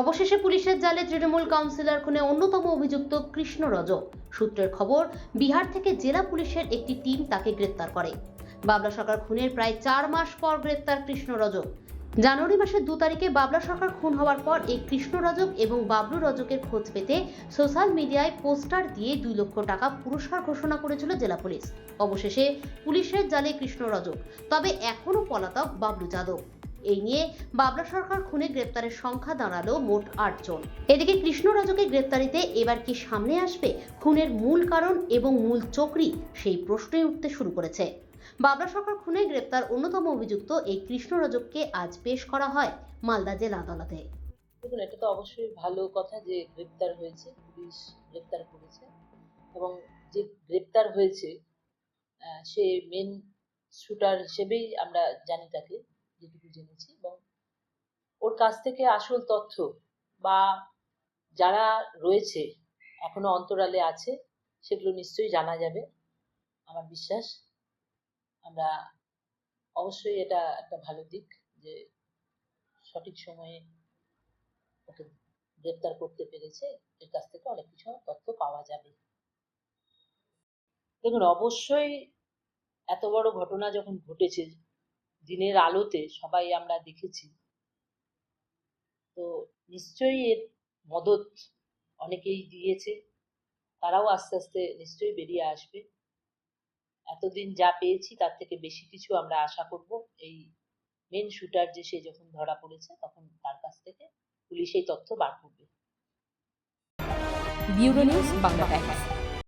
অবশেষে পুলিশের জালে তৃণমূল কাউন্সিলর খুনে অন্যতম অভিযুক্ত কৃষ্ণ রজক সূত্রের খবর, বিহার থেকে জেলা পুলিশের একটি টিম তাকে গ্রেপ্তার করে। বাবলা সরকার খুনের প্রায় চার মাস পর গ্রেপ্তার কৃষ্ণ রজক জানুয়ারি মাসের দু তারিখে বাবলা সরকার খুন হওয়ার পর এই কৃষ্ণ রজক এবং বাবলু রজকের খোঁজ পেতে সোশ্যাল মিডিয়ায় পোস্টার দিয়ে দুই লক্ষ টাকা পুরস্কার ঘোষণা করেছিল জেলা পুলিশ। অবশেষে পুলিশের জালে কৃষ্ণ রজক তবে এখনও পলাতক বাবলু যাদব। এই নিয়ে বাবলা সরকার খুনে গ্রেপ্তারের সংখ্যা দাঁড়াল মোট আটজন। এদিকে কৃষ্ণ রজকের গ্রেপ্তারিতে এবার কি সামনে আসবে খুনের মূল কারণ এবং মূল চক্রি সেই প্রশ্নই উঠতে শুরু করেছে। বাবলা সরকার খুনে গ্রেপ্তার অন্যতম অভিযুক্ত এই কৃষ্ণ রজককে আজ পেশ করা হয় মালদা জেলা আদালতে। দেখুন, এটা তো অবশ্যই ভালো কথা যে গ্রেপ্তার হয়েছে, পুলিশ গ্রেপ্তার করেছে এবং যে গ্রেপ্তার হয়েছে সে মেন শুটার হিসেবেই আমরা জানি তাকে। যেটুকু জেনেছি এবং ওর কাছ থেকে আসল তথ্য বা যারা রয়েছে, এখনও অন্তরালে আছে, সেগুলো নিশ্চয়ই জানা যাবে। আমার বিশ্বাস, আমরা অবশ্যই এটা একটা ভালো দিক যে সঠিক সময়ে ওকে গ্রেপ্তার করতে পেরেছে। এর কাছ থেকে অনেক কিছু তথ্য পাওয়া যাবে। দেখুন, অবশ্যই এত বড় ঘটনা যখন ঘটেছে দিনের আলোতে সবাই আমরা দেখেছি। তো নিশ্চয়ই এর মদত অনেকেই দিয়েছে। তারাও আস্তে আস্তে নিশ্চয়ই বেরিয়ে আসবে। এতদিন যা পেয়েছি তার থেকে বেশি কিছু আমরা আশা করব। এই মেন শুটার যে সে যখন ধরা পড়েছে তখন তার কাছ থেকে পুলিশ এই তথ্য বার করবে। নিউজ বাংলা